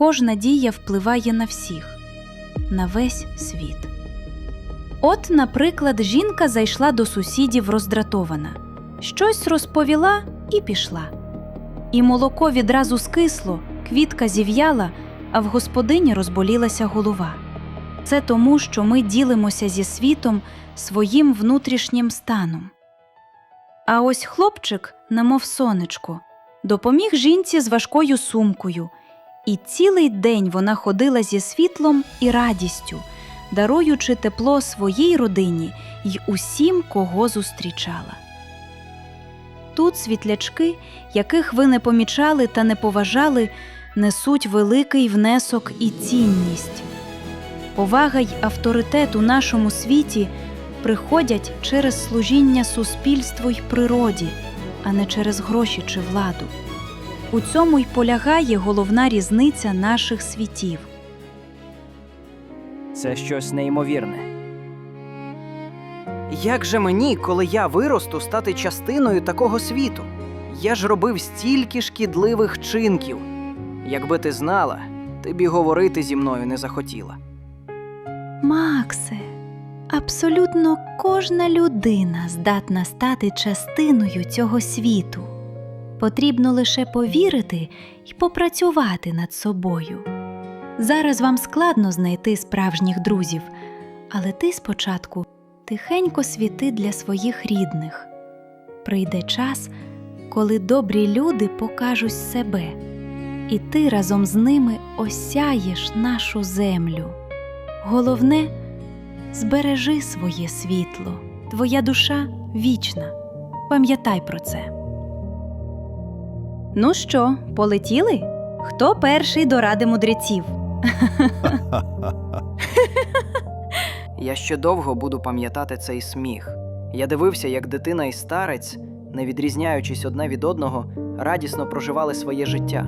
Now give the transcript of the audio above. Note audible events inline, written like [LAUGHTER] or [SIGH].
кожна дія впливає на всіх, на весь світ. От, наприклад, жінка зайшла до сусідів роздратована, щось розповіла і пішла. І молоко відразу скисло, квітка зів'яла, а в господині розболілася голова. Це тому, що ми ділимося зі світом своїм внутрішнім станом. А ось хлопчик, немов сонечко, допоміг жінці з важкою сумкою, і цілий день вона ходила зі світлом і радістю, даруючи тепло своїй родині й усім, кого зустрічала. Тут світлячки, яких ви не помічали та не поважали, несуть великий внесок і цінність. Повага й авторитет у нашому світі приходять через служіння суспільству й природі, а не через гроші чи владу. У цьому й полягає головна різниця наших світів. Це щось неймовірне. Як же мені, коли я виросту, стати частиною такого світу? Я ж робив стільки шкідливих чинків. Якби ти знала, ти б і говорити зі мною не захотіла. Максе, абсолютно кожна людина здатна стати частиною цього світу. Потрібно лише повірити і попрацювати над собою. Зараз вам складно знайти справжніх друзів, але ти спочатку тихенько світи для своїх рідних. Прийде час, коли добрі люди покажуть себе, і ти разом з ними осяєш нашу землю. Головне збережи своє світло, твоя душа вічна. Пам'ятай про це. Ну що, полетіли? Хто перший до ради мудреців? [LAUGHS] Я ще довго буду пам'ятати цей сміх. Я дивився, як дитина і старець, не відрізняючись одне від одного, радісно проживали своє життя.